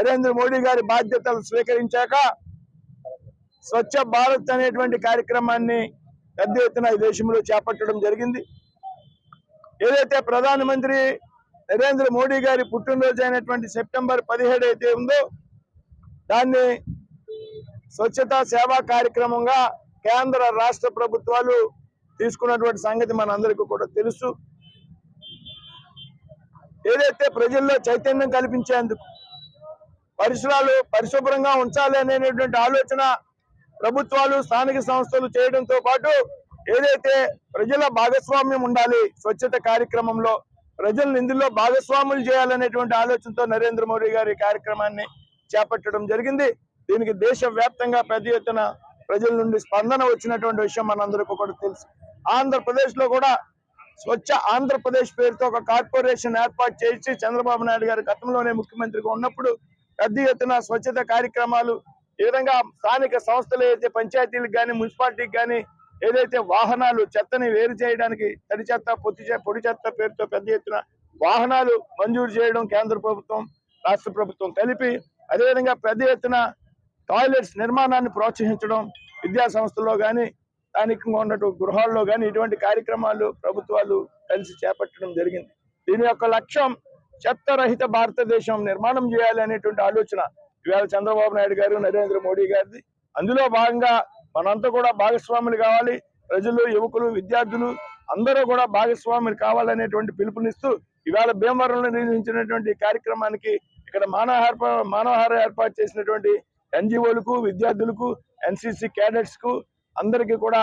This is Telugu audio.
నరేంద్ర మోడీ గారి బాధ్యతలు స్వీకరించాక స్వచ్ఛ భారత్ అనేటువంటి కార్యక్రమాన్ని పెద్ద ఎత్తున ఈ దేశంలో చేపట్టడం జరిగింది. ఏదైతే ప్రధానమంత్రి నరేంద్ర మోడీ గారి పుట్టినరోజు అయినటువంటి సెప్టెంబర్ పదిహేడు అయితే ఉందో దాన్ని స్వచ్ఛతా సేవా కార్యక్రమంగా కేంద్ర రాష్ట్ర ప్రభుత్వాలు తీసుకున్నటువంటి సంగతి మనందరికీ కూడా తెలుసు. ఏదైతే ప్రజల్లో చైతన్యం కల్పించేందుకు పరిసరాలు పరిశుభ్రంగా ఉంచాలి అనేటువంటి ఆలోచన ప్రభుత్వాలు స్థానిక సంస్థలు చేయడంతో పాటు ఏదైతే ప్రజల భాగస్వామ్యం ఉండాలి స్వచ్ఛత కార్యక్రమంలో ప్రజలను ఇందులో భాగస్వాములు చేయాలనేటువంటి ఆలోచనతో నరేంద్ర మోడీ గారి కార్యక్రమాన్ని చేపట్టడం జరిగింది. దీనికి దేశ వ్యాప్తంగా పెద్ద ఎత్తున ప్రజల నుండి స్పందన వచ్చినటువంటి విషయం మనందరికీ కూడా తెలుసు. ఆంధ్రప్రదేశ్లో కూడా స్వచ్ఛ ఆంధ్రప్రదేశ్ పేరుతో ఒక కార్పొరేషన్ ఏర్పాటు చేసి చంద్రబాబు నాయుడు గారు గతంలోనే ముఖ్యమంత్రిగా ఉన్నప్పుడు పెద్ద ఎత్తున స్వచ్ఛత కార్యక్రమాలు ఈ విధంగా స్థానిక సంస్థలు ఏదైతే పంచాయతీలకు కానీ మున్సిపాలిటీకి కానీ ఏదైతే వాహనాలు చెత్తని వేరు చేయడానికి తడి చెత్త పొత్తి పొడి చెత్త పేరుతో పెద్ద ఎత్తున వాహనాలు మంజూరు చేయడం కేంద్ర ప్రభుత్వం రాష్ట్ర ప్రభుత్వం కలిపి అదేవిధంగా పెద్ద ఎత్తున టాయిలెట్స్ నిర్మాణాన్ని ప్రోత్సహించడం విద్యా సంస్థల్లో కానీ స్థానికంగా ఉన్నటువంటి గృహాల్లో కానీ ఇటువంటి కార్యక్రమాలు ప్రభుత్వాలు కలిసి చేపట్టడం జరిగింది. దీని యొక్క లక్ష్యం చెత్త రహిత భారతదేశం నిర్మాణం చేయాలి అనేటువంటి ఆలోచన ఇవాళ చంద్రబాబు నాయుడు గారు నరేంద్ర మోడీ గారిది. అందులో భాగంగా మనంతా కూడా భాగస్వాములు కావాలి. ప్రజలు యువకులు విద్యార్థులు అందరూ కూడా భాగస్వాములు కావాలనేటువంటి పిలుపునిస్తూ ఇవాళ భీమవరంలో నిర్వహించినటువంటి కార్యక్రమానికి ఇక్కడ మానవహార మానవహార ఏర్పాటు చేసినటువంటి ఎన్జిఓలకు విద్యార్థులకు ఎన్సిసి క్యాడెట్స్కు అందరికీ కూడా